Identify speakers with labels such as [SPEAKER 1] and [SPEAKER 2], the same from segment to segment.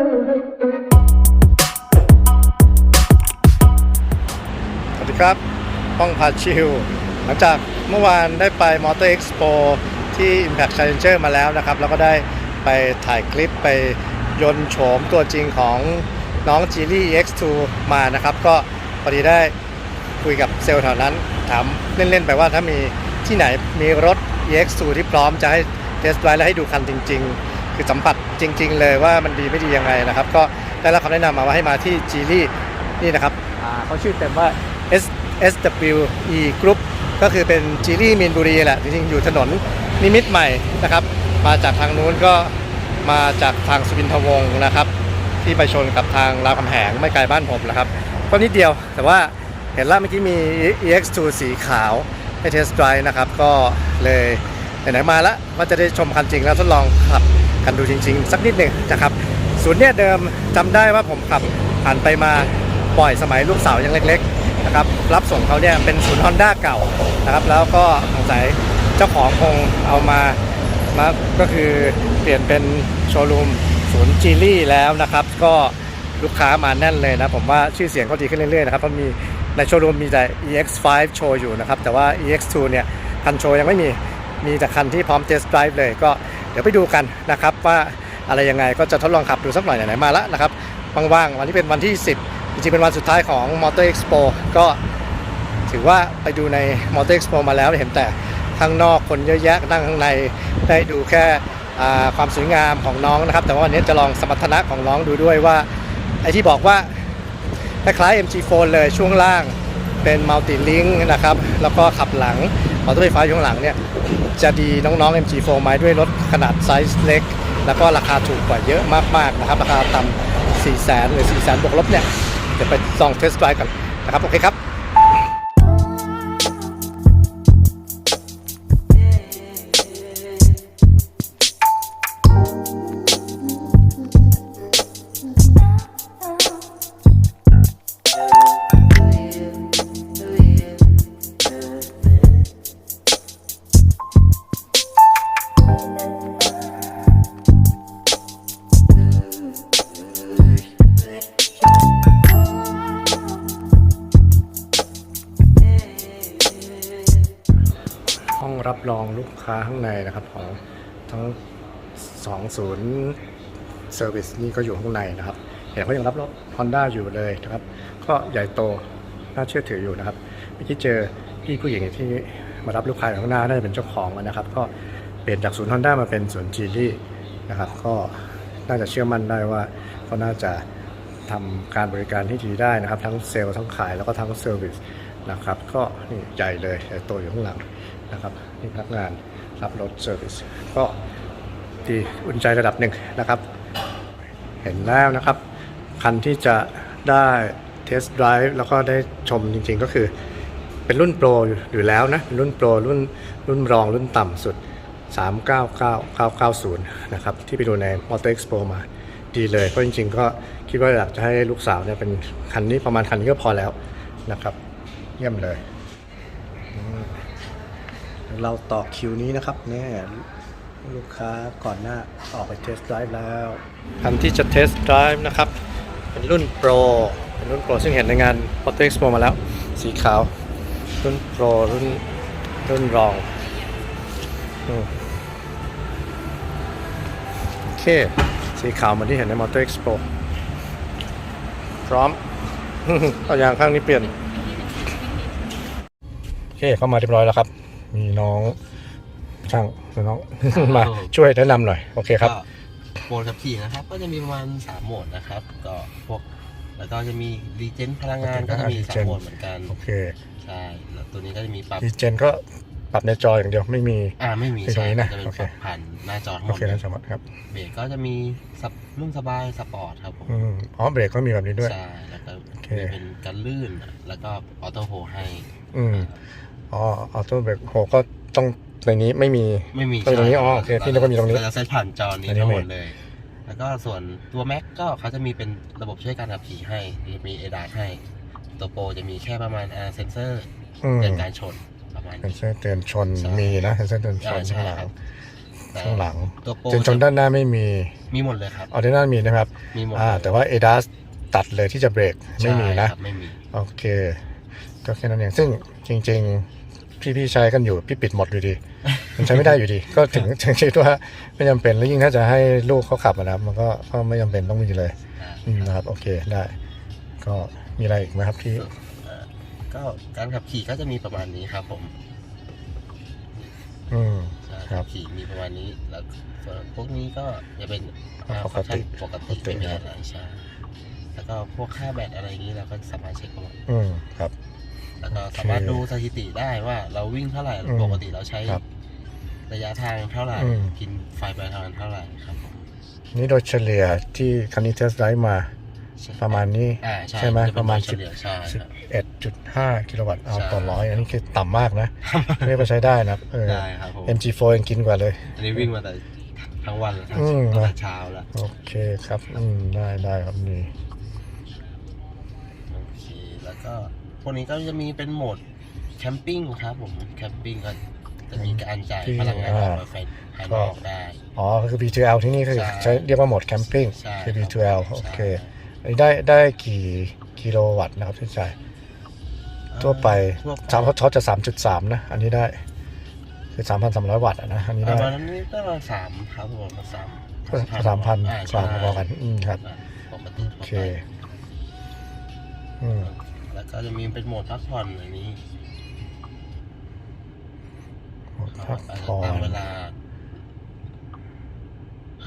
[SPEAKER 1] สวัสดีครับ ป้องพาชิว หลังจากเมื่อวานได้ไปมอเตอร์เอ็กซ์โปที่ Impact Challenger มาแล้วนะครับ แล้วก็ได้ไปถ่ายคลิปไปยนโฉมตัวจริงของน้องจีรี่ X2 มานะครับ ก็พอดีได้คุยกับเซลล์แถวนั้น ถามเล่น ๆ ไปว่าถ้ามีที่ไหนมีรถ EX2 ที่พร้อมจะให้เทสต์ไดรฟ์และให้ดูคันจริง ๆ คือสัมผัสจริง ๆ เลยว่ามันดีไม่ดียังไงนะครับ ก็ได้รับคำแนะนำมาว่าให้มาที่จีรี่นี่นะครับอ่าเขาชื่อเต็มว่า S SWE Group ก็คือเป็นจีรี่มีนบุรีแหละจริงๆอยู่ถนนนิมิตรใหม่นะครับ มาจากทางนู้นก็มาจากทางสุวินทวงศ์นะครับ ที่ไปชนกับทางรามคำแหงไม่ไกลบ้านผมนะครับก็นิดเดียวแต่ว่าเห็นแล้วเมื่อกี้มี EX2 สีขาวให้เทสต์ไดรฟ์นะครับ ก็เลยไหนๆมาแล้วว่าจะได้ชมคันจริงแล้วทดลองขับ กันดูจริง ๆ สักนิดหนึ่งนะครับศูนย์เนี่ยเดิมจำได้ว่าผมขับผ่านไปมาบ่อยสมัยลูกสาวยังเล็กๆนะครับรับส่งเขาเนี่ยเป็นศูนย์ฮอนด้าเก่านะครับแล้วก็สงสัยเจ้าของคงเอามามาก็คือเปลี่ยนเป็นโชว์รูมศูนย์จีรี่แล้วนะครับ ก็ลูกค้ามาแน่นเลยนะ ผมว่าชื่อเสียงเขาดีขึ้นเรื่อยๆนะครับเพราะมีในโชว์รูมมีแต่ EX5 โชว์อยู่นะครับ แต่ว่า EX2 เนี่ย คันโชว์ยังไม่มี มีแต่คันที่พร้อมเทสต์ไดรฟ์เลยก็ เดี๋ยวไปดูกันนะครับว่าอะไรยังไงก็จะทดลองขับดูสักหน่อยไหนๆมาแล้วนะครับว่างๆวันนี้เป็นวันที่ 10 จริงๆเป็นวันสุดท้ายของ Motor Expo ก็ถือว่าไปดูใน Motor Expo มาแล้วเห็นแต่ข้างนอกคนเยอะแยะนั่งข้างในได้ดูแค่ความสวยงามของน้องนะครับ แต่ว่าวันนี้จะลองสมรรถนะของน้องดูด้วยว่าไอที่บอกว่าคล้ายๆ MG4 เลยช่วงล่างเป็นมัลติลิงนะครับ แล้วก็ขับหลัง มอเตอร์ไฟฟ้าอยู่ข้างหลังเนี่ยจะดีน้องๆ MG4 ไหมด้วยรถขนาดไซส์เล็ก แล้วก็ราคาถูกกว่าเยอะมากๆนะครับ ราคาต่ำ4 0 0 0 0หรือ4 0 0 0 0บวกลบเนี่ยเดี๋ยวไปลองเทสต์ไดรฟ์กันนะครับ โอเคครับ ค้าข้างในนะครับของทั้งสองศูนย์เซอร์วิสนี่ก็อยู่ข้างในนะครับ เห็นเขายังรับรถ Honda อยู่เลยนะครับ ก็ใหญ่โตน่าเชื่อถืออยู่นะครับเมื่อกี้เจอพี่ผู้หญิงที่มารับลูกค้าข้างหน้าน่าจะเป็นเจ้าของนะครับ ก็เปลี่ยนจากศูนย์ Honda มาเป็นศูนย์จีรี่นะครับ ก็น่าจะเชื่อมั่นได้ว่าเขาน่าจะทำการบริการที่ดีได้นะครับ ทั้งเซลล์ทั้งขายแล้วก็ทั้งเซอร์วิส นะครับ ก็นี่ใหญ่เลยใหญ่โตอยู่ข้างหลังนะครับนี่พนักงานรับรถเซอร์วิสก็ดีอุ่นใจระดับหนึ่งนะครับ เห็นแล้วนะครับ คันที่จะได้เทสต์ไดรฟ์แล้วก็ได้ชมจริงๆก็คือ เป็นรุ่นโปรอยู่แล้วนะเป็นรุ่นโปรรุ่นรุ่นรองรุ่นต่ำสุด 399990 นะครับ ที่ไปดูใน Motor Expo มาดีเลย เพราะจริงๆ ก็คิดว่าอยากจะให้ลูกสาวเนี่ยเป็นคันนี้ประมาณคันนี้ก็พอแล้วนะครับ เยี่ยมเลย เราต่อคิวนี้นะครับเนี่ยลูกค้าก่อนหน้าออกไปเทสต์ไดรฟ์แล้วคันที่จะเทสต์ไดรฟ์นะครับ เป็นรุ่นโปรเป็นรุ่นโปรซึ่งเห็นในงาน Auto Expo มาแล้ว สีขาว รุ่นโปรรุ่นรุ่นรองโอเค สีขาวเหมือนที่เห็นใน Motor Expo พร้อมเอายางข้างนี้เปลี่ยน เคเข้ามาเรียบร้อยแล้วครับ มีน้องช่างน้อง มาช่วยแนะนำหน่อย โอเคครับ
[SPEAKER 2] ก็โหมดขับขี่นะครับ ก็จะมีประมาณ3โหมดนะครับ ก็พวกแล้วก็จะมีรีเจนพลังงานก็จะมี
[SPEAKER 1] Regen
[SPEAKER 2] 3โหมดเหมือนกัน
[SPEAKER 1] โอเค
[SPEAKER 2] ใช่แล้วตัวนี้ก็จะมีปรับ
[SPEAKER 1] ดีเจนก็ปรับในจออย่างเดียวไม่มี
[SPEAKER 2] อ่าไม่มี
[SPEAKER 1] เป็นตรง
[SPEAKER 2] ใช่
[SPEAKER 1] นี้นะ
[SPEAKER 2] จะเป็น
[SPEAKER 1] โอเค
[SPEAKER 2] ปรับผ่านหน้าจอทั้งห
[SPEAKER 1] โอ
[SPEAKER 2] มด
[SPEAKER 1] เคนั่นสมมติครับ
[SPEAKER 2] เบรกก็จะมีสับนุ่มสบายสปอร์ตครับผม
[SPEAKER 1] อืมอ๋อเบรกก็มีแบบนี้ด้วย
[SPEAKER 2] ใช่แล้วก็
[SPEAKER 1] โอเค
[SPEAKER 2] มีเป็นกันลื่น แล้วก็ออโต้โฮให้
[SPEAKER 1] อืม อ๋อออโต้เบรกโหก็ต้องในนี้ไม่มี
[SPEAKER 2] ไม่มี
[SPEAKER 1] ตรงนี้อ๋อโอเคพี่นึกว่ามีตรงนี้
[SPEAKER 2] เจะเซตผ่านจอนี้
[SPEAKER 1] อันนี้
[SPEAKER 2] ทั้งหม
[SPEAKER 1] ไม่
[SPEAKER 2] ดเลย แล้วก็ส่วนตัวแม็กก็เขาจะมีเป็นระบบช่วยการขับขี่ให้มีเอดาให้ ตัวโปรจะมีแค่ประมาณอ่าเซนเซอร์
[SPEAKER 1] อืม
[SPEAKER 2] เตือนการชนประมาณ
[SPEAKER 1] เซน
[SPEAKER 2] นี้
[SPEAKER 1] เซอร์เตือนชน
[SPEAKER 2] ใช่
[SPEAKER 1] มีนะเซนเซอร์เตือนชน
[SPEAKER 2] อ่าใช่
[SPEAKER 1] ข้างหลั
[SPEAKER 2] ครั
[SPEAKER 1] ง
[SPEAKER 2] บแต่
[SPEAKER 1] ข้างหลัง
[SPEAKER 2] ตัวโปร
[SPEAKER 1] จนจนด้านหน้าไม่มี
[SPEAKER 2] มีหมดเลยครับ
[SPEAKER 1] ออด้านหน้ามีนะครับ
[SPEAKER 2] มีหมด
[SPEAKER 1] อ่า
[SPEAKER 2] เลย
[SPEAKER 1] แต่ว่า ADAS ตัดเลยที่จะเบรกไม่มีนะ
[SPEAKER 2] ใช่ครับไม่มี
[SPEAKER 1] โอเคก็แค่นั้นเองซึ่งจริง ๆ พี่ๆใช้กันอยู่พี่ปิดหมดอยู่ดี มันใช้ไม่ได้อยู่ดี ก็ถึงถึงคิดว่าไม่จำเป็นแล้วยิ่งถ้าจะให้ลูกเขาขับอะนะครับ มันก็ก็ไม่จำเป็นต้องมีเลย
[SPEAKER 2] อ่า
[SPEAKER 1] อืมนะครับ โอเคได้ ก็มีอะไรอีกไหมครับที่
[SPEAKER 2] เอ่อก็การขับขี่ก็จะมีประมาณนี้ครับผม
[SPEAKER 1] อืม
[SPEAKER 2] ใช่
[SPEAKER 1] ครับ
[SPEAKER 2] ขับขี่มีประมาณนี้ แล้วส่วนพวกนี้ก็จะเป็น
[SPEAKER 1] ปกติ
[SPEAKER 2] ฟังก์ชันปกติ
[SPEAKER 1] ปกติ
[SPEAKER 2] ไม่มีอะไรใช่แล้วก็พวกค่าแบตอะไรอย่างนี้เราก็สามารถเช็คได้
[SPEAKER 1] อืมครับ
[SPEAKER 2] แล้วก็สามารถดูสถิติได้ว่าเราวิ่งเท่าไหร่
[SPEAKER 1] อืม
[SPEAKER 2] ปกติเราใช้
[SPEAKER 1] ครับ
[SPEAKER 2] ระยะทางเท่าไหร่
[SPEAKER 1] อืม
[SPEAKER 2] กินไฟไปทางเท่าไหร่ครับผม
[SPEAKER 1] นี่โดยเฉลี่ยที่คันนี้เทสไดมาประมาณนี้
[SPEAKER 2] อ่าใช่
[SPEAKER 1] ใช่ไหม
[SPEAKER 2] จเป็น
[SPEAKER 1] ประมาณ
[SPEAKER 2] โดยเฉลี่ยใช่ครับ
[SPEAKER 1] 11.5 กิโลวัตต์เอา
[SPEAKER 2] ใช่
[SPEAKER 1] ต่อร้อยอันนี้คือต่ำมากนะเรียกว่าใช้ได้นะครับเออ
[SPEAKER 2] ได้ครับผม
[SPEAKER 1] MG4 ยังกินกว่าเลย
[SPEAKER 2] อันนี้วิ่งมาแต่ทั้งวันแล้วทั้ง
[SPEAKER 1] อืม
[SPEAKER 2] ตั้งแต่เช้าแล้ว
[SPEAKER 1] โอเคครับ อืม ได้ได้ครับนี่
[SPEAKER 2] โอเคแล้วก็ พวกนี้ก็จะมีเป็นโหมดแคมปิ้งครับผมแคมปิ้งก็จะมีการจ่ายพลังงานออกมาไฟภายนอกได้
[SPEAKER 1] อ๋อก็คือ B2L ที่นี่คือ
[SPEAKER 2] ใช่
[SPEAKER 1] ใช้เรียกว่าโหมดแคมปิ้ง
[SPEAKER 2] ใช่
[SPEAKER 1] คือ
[SPEAKER 2] ครับ
[SPEAKER 1] B2L โอเค
[SPEAKER 2] ใช่
[SPEAKER 1] อันนี้ได้ได้กี่กิโลวัตต์นะครับที่จ่ายทั่วไป
[SPEAKER 2] ทั่ว
[SPEAKER 1] สามช็อตจะ3.3นะ อันนี้ได้ คือ3,300วัตต์อะนะ อันนี้
[SPEAKER 2] ป
[SPEAKER 1] ได้
[SPEAKER 2] ระมาณนี้ก็ประมาณสามครับผมประมาณสาม
[SPEAKER 1] ก็สามพัน
[SPEAKER 2] อ่
[SPEAKER 1] กว่า
[SPEAKER 2] ใช่
[SPEAKER 1] พอๆกันอืมครับ
[SPEAKER 2] ปกติ
[SPEAKER 1] โอเค อืม
[SPEAKER 2] แล้วก็จะมีเป็นโหมดพักผ่อนอันนี้
[SPEAKER 1] พักผ่อ
[SPEAKER 2] ตาม
[SPEAKER 1] น
[SPEAKER 2] เวลา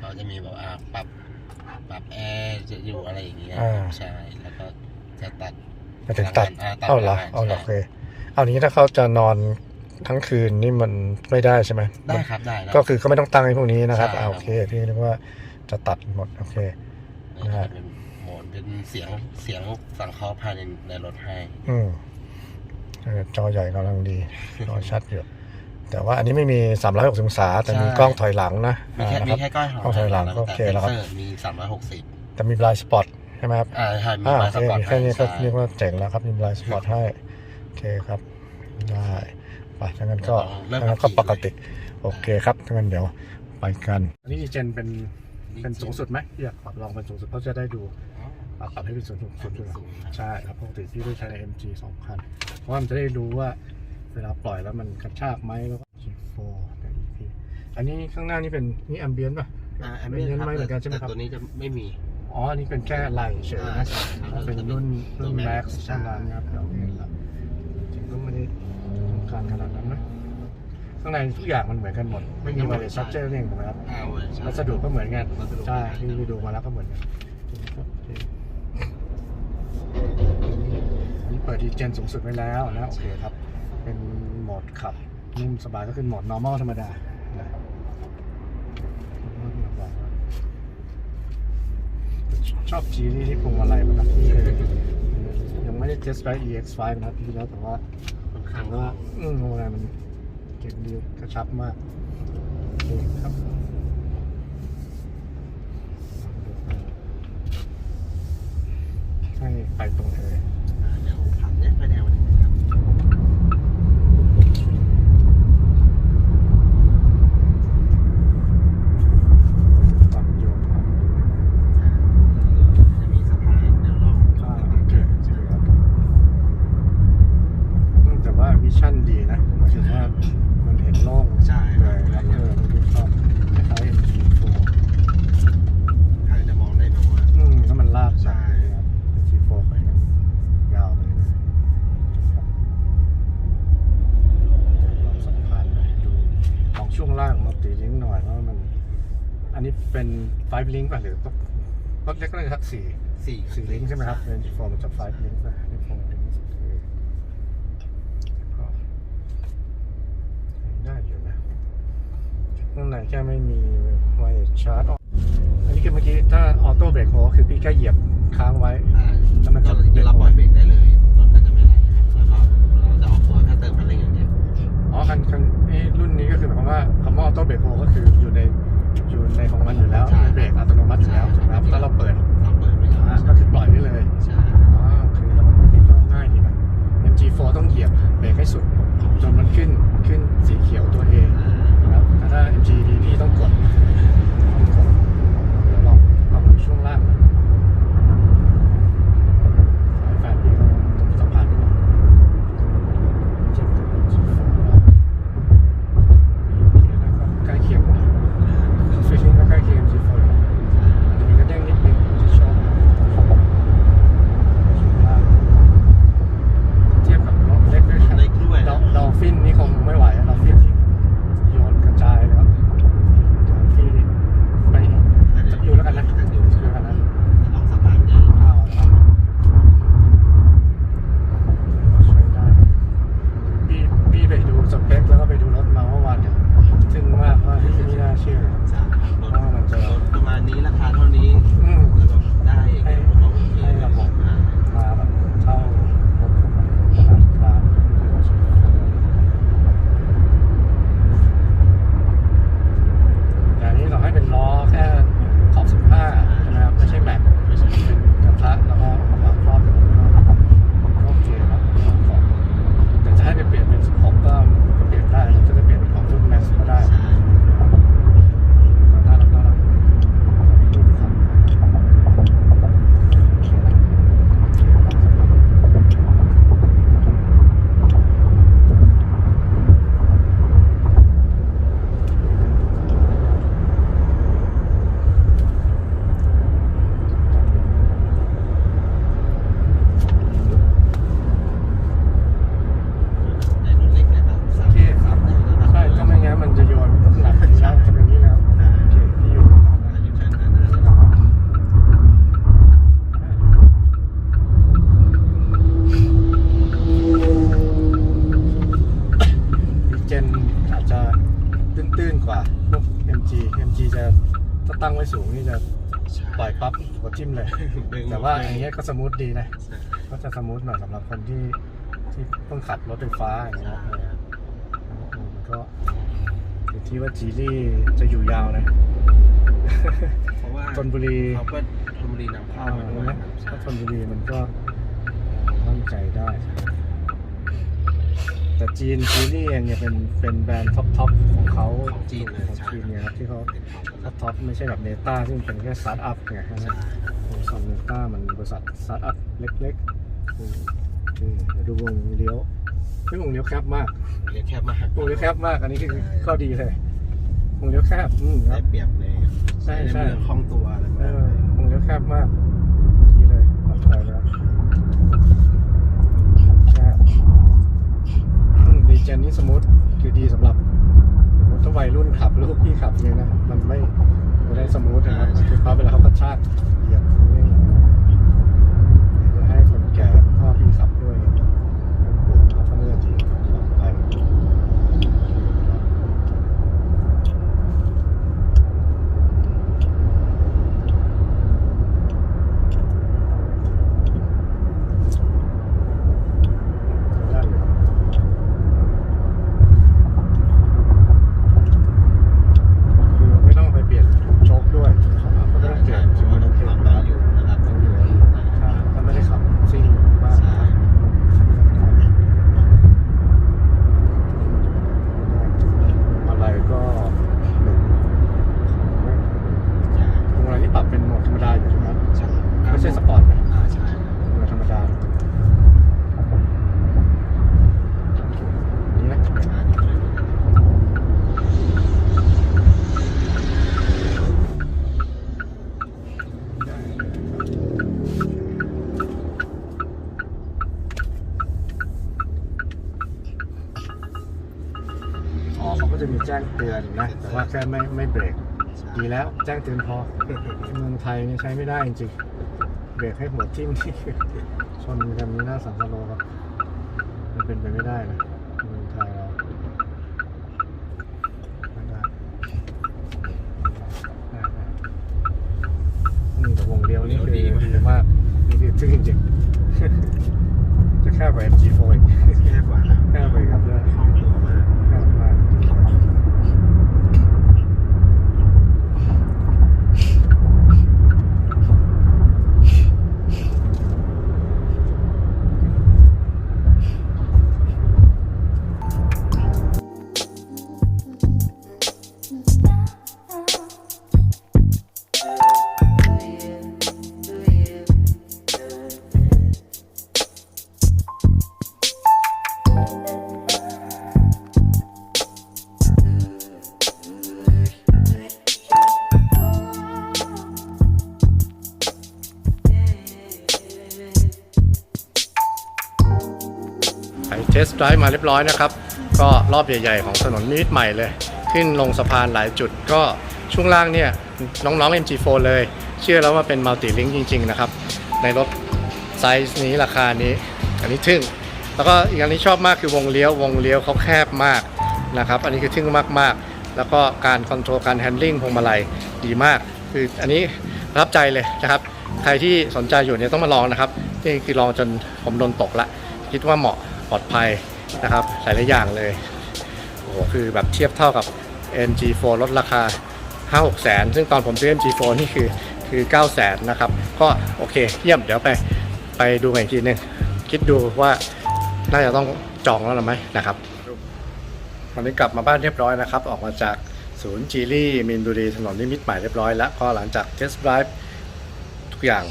[SPEAKER 2] เขาจะมีแบบอ่าปรับ ปรับแอร์จะอยู่อะไรอย่างเงี้ย
[SPEAKER 1] อ่า
[SPEAKER 2] ใช่แล้วก็จะตัด
[SPEAKER 1] มาถึงตัด
[SPEAKER 2] อ่าตัด
[SPEAKER 1] เอาเหรอ
[SPEAKER 2] พลังงาน
[SPEAKER 1] เอาเหรอ
[SPEAKER 2] ใช่
[SPEAKER 1] โอเคเอานี้ถ้าเขาจะนอนทั้งคืนนี่มันไม่ได้ใช่ไหม
[SPEAKER 2] ได้ครับ ได้นะ
[SPEAKER 1] ก็คือก็ไม่ต้องตั้งไอ้พวกนี้นะครับ
[SPEAKER 2] ใช่
[SPEAKER 1] อ่าโอเค พี่นึกว่าจะตัดหมด โอเค
[SPEAKER 2] นี่ก็เป็น โหมดเป็นเสียงเสียงสังเคราะห์ภายในในรถให้
[SPEAKER 1] อืมเออจอใหญ่กำลังดีจอชัดอยู่แต่ว่าอันนี้ไม่มี 360องศา แต่มี
[SPEAKER 2] ใช่
[SPEAKER 1] กล้องถอยหลังนะ
[SPEAKER 2] มีแค่
[SPEAKER 1] อ่า
[SPEAKER 2] มี
[SPEAKER 1] นะครับ
[SPEAKER 2] แค่ก้อยหาง
[SPEAKER 1] เอาถอยหลังก็โอเคแล้วครับ
[SPEAKER 2] ต่ซ็นซอมีสามร้อยหกสิบ
[SPEAKER 1] แต่มีบลายสปอตใช่ไหมครับ
[SPEAKER 2] อ่าใช่มี
[SPEAKER 1] อ่า
[SPEAKER 2] ไล
[SPEAKER 1] โอ
[SPEAKER 2] น์ส
[SPEAKER 1] เค
[SPEAKER 2] ปอร์ต
[SPEAKER 1] มีแค่นี้ก็
[SPEAKER 2] ให้
[SPEAKER 1] เรียกว่าเจ๋งแล้วครับมีบลายสปอตให้โอเคครับได้ไปถ้างั้นก็
[SPEAKER 2] เริ่ม
[SPEAKER 1] ถ้างั้นก็
[SPEAKER 2] ขับขี่
[SPEAKER 1] ปกติ โอเคครับถ้างั้นเดี๋ยวไปกัน อันนี้ดีเจนเป็นเป็นสูงสุดไหมอยากปรับลองเป็นสูงสุดเขาจะได้ดู ปรับให้เป็นสูงสุดสุดด้วยใช่ครับปกติพี่ได้ใช้ใน MG สองคันเพราะว่ามันจะได้รู้ว่าเวลาปล่อยแล้วมันกระชากไหมแล้วก็ G4 ใน EP อันนี้ข้างหน้านี่เป็นนี่แอมเบียนป่ะ
[SPEAKER 2] อ่าแอม
[SPEAKER 1] เป็
[SPEAKER 2] เบี
[SPEAKER 1] น
[SPEAKER 2] ย
[SPEAKER 1] เงิ
[SPEAKER 2] น
[SPEAKER 1] น
[SPEAKER 2] ครับ
[SPEAKER 1] ไหมเหมือนกันใช่ไหม
[SPEAKER 2] แต่
[SPEAKER 1] ครับ
[SPEAKER 2] ตัวนี้จะไม่มี
[SPEAKER 1] อ๋อ อันนี้เป็นแค่ไหลเฉย
[SPEAKER 2] อ่า
[SPEAKER 1] นะ
[SPEAKER 2] ใช่ครับ
[SPEAKER 1] เป็นรุ่นรุ่น
[SPEAKER 2] ตัว
[SPEAKER 1] Max
[SPEAKER 2] Max
[SPEAKER 1] เท่านั้นครับเราเห็นแล้วจริงๆก็ไม่ได้สำคัญขนาดนั้นนะข้างในทุกอย่างมันเหมือนกันหมด ไม่มีอะไรซับเจอร์เองถูกไหมครับ
[SPEAKER 2] อ่าเว้ยใช่
[SPEAKER 1] วัสดุก็เหมือนกัน
[SPEAKER 2] วัสดุ
[SPEAKER 1] ใช่
[SPEAKER 2] เหมือนกัน
[SPEAKER 1] ที่ไปดูมาแล้วก็เหมือนกันอั นนี้เปิดดีเจนสูงสุดไว้แล้วนะ โอเคครับ เป็นโหมดขับนุ่มสบายก็คือโหมด normal ธรรมดานะชอบจีนี่ที่พวงมาลัยมันนะยังไม่ได้เทสไ e EX5 นะครับพี่แล้วแต่ว่า
[SPEAKER 2] ค่อนข้าง
[SPEAKER 1] ว่าอืมพวงมาลัยมันเก่งดีกระชับมากโอเคครับ ให้ไปตรงไหนเลย
[SPEAKER 2] อ่าเดี๋ยวผ่านเนี่ยไฟแดงวันนี้ครับ
[SPEAKER 1] ฝั่งโยนครับ
[SPEAKER 2] จะมีสะพานเดี๋ยวลอง
[SPEAKER 1] อ่าโอเคโอเคครับอืมแต่ว่าวิชั่นดีนะหมายถึงว่ามันเห็นโล่ง
[SPEAKER 2] ใช่
[SPEAKER 1] เลยครับเออมันดูชอบคล้ายๆ MG4
[SPEAKER 2] ใครจะมองได้แบบว่า
[SPEAKER 1] อืมถ้ามันลาก
[SPEAKER 2] ใช่
[SPEAKER 1] จากครับ MG4 ไปยาวไปเลยครับลองสัมพันธ์หน่อยดูลองช่วงล่างมา ตีลิงก์หน่อยว่ามัน อันนี้เป็น5ลิงก์ป่ะหรือต้องรถเล็กก็เลยทักสี่
[SPEAKER 2] สี่
[SPEAKER 1] สี่ลิงก์ใช่ไหมครับเป็นฟอร์มันจะ5ลิงก์ป่ะเป็นฟอร์ลิงก์ก็ได้อยู่นะข้างในแค่ไม่มีไวชาร์จออกอันนี้คือเมื่อกี้ถ้าออโต้เบรกโฮคือพี่แค่เหยียบค้างไว้
[SPEAKER 2] อ่า
[SPEAKER 1] แล้วมันจะ
[SPEAKER 2] ก็จะรับปล่อยเบรกได้เลยรถก็จะไม่ไหลแล้วก็เราจะออกตัวถ้าเติมคันเร่งอย่างเดียว
[SPEAKER 1] อ๋อคันคันไอ้รุ่นนี้ก็คือหมายความว่า คำว่าออโต้เบรกโฮก็คืออยู่ในอยู่ในของมันอยู่แล้ว
[SPEAKER 2] ใช่
[SPEAKER 1] เป็นเบรกอัตโนมัติอยู่แล้วถูกไหมครับถ้าเราเปิด
[SPEAKER 2] เราเปิดไม่ได้
[SPEAKER 1] ตั้งไว้สูงนี่จะปล่อยปั๊บกดจิ้มเลยแต่ว่าอย่างเงี้ยก็สมูทดีนะ ก็จะสมูทหน่อยสำหรับคนที่ที่เพิ่งขับรถไฟฟ้าอย่างเงี้ยมันก็อยู่ที่ว่าจีรี่จะอยู่ยาวนะ
[SPEAKER 2] เพราะว่า
[SPEAKER 1] ชนบุรี
[SPEAKER 2] เขาก็ชนบุรีนำเข้ามาด้วย
[SPEAKER 1] ถ้าชนบุรีมันก็มั่นใจได้ แต่จีนจีรี่เองเนี่ยเป็นเป็นแบรนด์ท็อปทอปของเขา
[SPEAKER 2] ของจีนเลย
[SPEAKER 1] ของ
[SPEAKER 2] ใช่
[SPEAKER 1] จีนเนี่ยครับที่เขา
[SPEAKER 2] เป็นของ
[SPEAKER 1] ท็อปท็อปไม่ใช่แบบเนต้าซึ่งเป็นแค่สตาร์ทอัพไงใช่ไหม
[SPEAKER 2] ใช่ครับ
[SPEAKER 1] บริษัทเนต้ามันบริษัทสตาร์ทอัพเล็กๆอืมอืมเดี๋ยวดูวงเลี้ยวไม่วงเลี้ยวแคบมาก
[SPEAKER 2] เรียกแคบมาก
[SPEAKER 1] วงเลี้ยวแคบมากอันนี้คือข้อดีเลยวงเลี้ยวแคบอืมค
[SPEAKER 2] ได้
[SPEAKER 1] รับ
[SPEAKER 2] เปรียบเลย
[SPEAKER 1] ใช่ใช่
[SPEAKER 2] เรื่องคล่องตัวอะไร
[SPEAKER 1] เอ
[SPEAKER 2] มาก
[SPEAKER 1] อวงเลี้ยวแคบมากดีเลยปลอดภัยแล้วแคบอืมดีเจนนี่สมูทคือดีสำหรับถ้าวัยรุ่นขับลูกพี่ขับเนี่ยนะมันไม่ไม่ได้สมูทนะครับคือเขาเวลาเขากระชากเหยียบนี่ให้คนแก่พ่อพี่ขับด้วยเขาต้องเลือกดีปลอดภัย ได้อยู่คือไม่ต้องไปเปลี่ยนโชคด้วยเขาก็ไม่ต้องเปลี่ยน
[SPEAKER 2] เพราะว่าเรา
[SPEAKER 1] โอเค
[SPEAKER 2] ความ
[SPEAKER 1] นะ
[SPEAKER 2] เราอยู่ระดับ
[SPEAKER 1] ต้
[SPEAKER 2] ต้
[SPEAKER 1] อ
[SPEAKER 2] องง
[SPEAKER 1] อ
[SPEAKER 2] อยู่ ยู่
[SPEAKER 1] ถ้าไม่ได้ขับซิ่งบ้าง
[SPEAKER 2] ใช่
[SPEAKER 1] อะไรก็หนึ่งพวงมาลัยนี่ปรับเป็นโหมดธรรมดาอยู่ใช่ไหม
[SPEAKER 2] ใช่
[SPEAKER 1] ไม่ใช่สปอร์ตนะ
[SPEAKER 2] อ่าใช่
[SPEAKER 1] พวงมาลัยธรรมดานี่นะ
[SPEAKER 2] อ่านี่เลย
[SPEAKER 1] อ๋อเขาก็จะมีแจ้งเตือนนะ แต่ว่าแค่ไม่ไม่เบรกดีแล้วแจ้งเตือนพอเมืองไทยนี่ใช้ไม่ได้จริงๆเบรกให้หัวทิ่มนี่ชนกันนี่น่าสังสารโลครับมันเป็นไปไม่ได้นะเมืองไทยเราไม่ได้ได้ได้อืมแต่วงเลี้ยวนี่คือดีมากนี่คือทึ่งจริงๆจะแค่กว่า MG4 อีก
[SPEAKER 2] แค่กว่า
[SPEAKER 1] แค่ไปครับ ไปเทสไดรฟ์มาเรียบร้อยนะครับ ก็รอบใหญ่ ๆ ของถนนมิตรใหม่เลย ขึ้นลงสะพานหลายจุดก็ช่วงล่างเนี่ยน้องๆ MG4 เลย เชื่อแล้วว่าเป็นมัลติลิงจริง ๆ นะครับ ในรถไซส์นี้ราคานี้ อันนี้ทึ่ง แล้วก็อีกอันที่ชอบมากคือวงเลี้ยววงเลี้ยวเขาแคบมากนะครับ อันนี้คือทึ่งมากๆ แล้วก็การคอนโทรลการแฮนดิ้งพวงมาลัยดีมาก คืออันนี้รับใจเลยนะครับ ใครที่สนใจอยู่เนี่ยต้องมาลองนะครับ นี่คือลองจนผมโดนตกละ คิดว่าเหมาะ ปลอดภัยนะครับหลายๆอย่างเลยโอ้โหคือแบบเทียบเท่ากับ NG4 ลดราคา 5 6แสนซึ่งตอนผมซื้อ MG4 นี่คือคือ9แสนนะครับ ก็โอเคเยี่ยมเดี๋ยวไปไปดูกันอีกทีนึงคิดดูว่าน่าจะต้องจองแล้วหรือไม่นะครับวันนี้กลับมาบ้านเรียบร้อยนะครับ ออกมาจากศูนย์จีรี่มินบุรีถนนนิมิตรใหม่เรียบร้อยแล้วก็หลังจากเทสต์ไดรฟ์ทุกอย่าง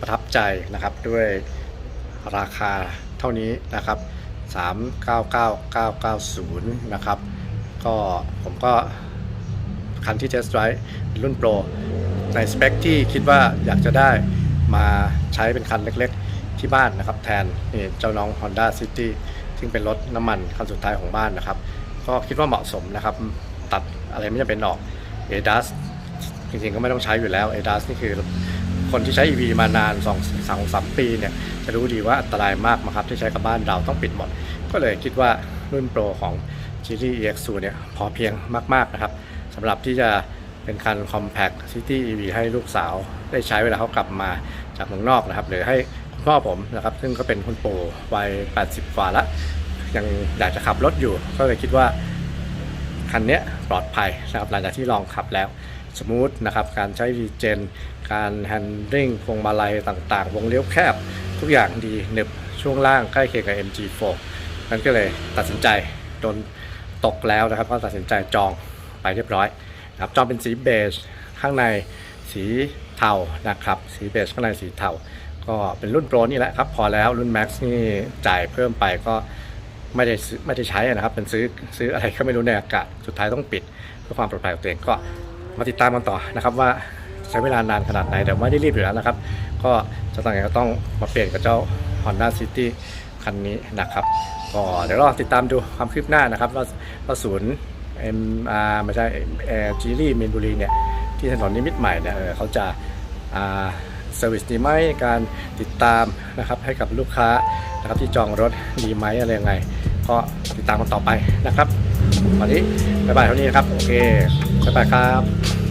[SPEAKER 1] ประทับใจนะครับด้วยราคาเท่านี้นะครับ 399990 นะครับ ก็ผมก็คันที่เทสต์ไดร์รุ่นโปร ในสเปคที่คิดว่าอยากจะได้มาใช้เป็นคันเล็กๆที่บ้านนะครับ แทนนี่เจ้าน้อง Honda City ซึ่งเป็นรถน้ำมันคันสุดท้ายของบ้านนะครับ ก็คิดว่าเหมาะสมนะครับ ตัดอะไรไม่จำเป็นออก ADAS จริงๆก็ไม่ต้องใช้อยู่แล้ว ADAS นี่คือคนที่ใช้ EV มานาน2 2 3ปีเนี่ย จะรู้ดีว่าอันตรายมากนะครับที่ใช้กับบ้านเราต้องปิดหมด ก็เลยคิดว่ารุ่นโปรของ GT EX2 เนี่ยพอเพียงมาก ๆ นะครับสำหรับที่จะเป็นคัน Compact City EV ให้ลูกสาวได้ใช้เวลาเขากลับมาจากเมืองนอกนะครับ หรือให้คุณพ่อผมนะครับ ซึ่งก็เป็นคุณปู่วัย 80กว่าแล้วยังอยากจะขับรถอยู่ ก็เลยคิดว่าคันนี้ปลอดภัยนะครับหลังจากที่ลองขับแล้ว สมูทนะครับการใช้รีเจนการแฮนดิ้งพวงมาลัยต่างๆ วงเลี้ยวแคบ ทุกอย่างดีหนึบช่วงล่างใกล้เคียงกับ MG4 นั้นก็เลยตัดสินใจโดนตกแล้วนะครับก็ตัดสินใจจองไปเรียบร้อยนะครับจองเป็นสีเบจข้างในสีเทานะครับสีเบจข้างในสีเทาก็เป็นรุ่นโปรนี่แหละครับพอแล้วรุ่น Max นี่จ่ายเพิ่มไปก็ไม่ได้ไม่ได้ใช้นะครับเป็นซื้อซื้ออะไรก็ไม่รู้ในอากาศสุดท้ายต้องปิด เพื่อความปลอดภัยของตัวเองก็ มาติดตามกันต่อนะครับว่าใช้เวลานานขนาดไหนแต่ไม่ได้รีบอยู่แล้วนะครับ ก็จะต้องไงก็ต้องมาเปลี่ยนกับเจ้า Honda City คันนี้นะครับก็เดี๋ยวรอติดตามดูความคืบหน้านะครับว่าว่าศูนย์เอ็มอาร์ไม่ใช่เอจีรี่มีนบุรีเนี่ยที่ถนนนิมิตใหม่เนี่ยเออเขาจะอ่าเซอร์วิสดีไหมการติดตามนะครับให้กับลูกค้านะครับที่จองรถดีไหมอะไรยังไง ก็ติดตามกันต่อไปนะครับ วันนี้บ๊ายบายเท่านี้นะครับ โอเค บ๊ายบายครับ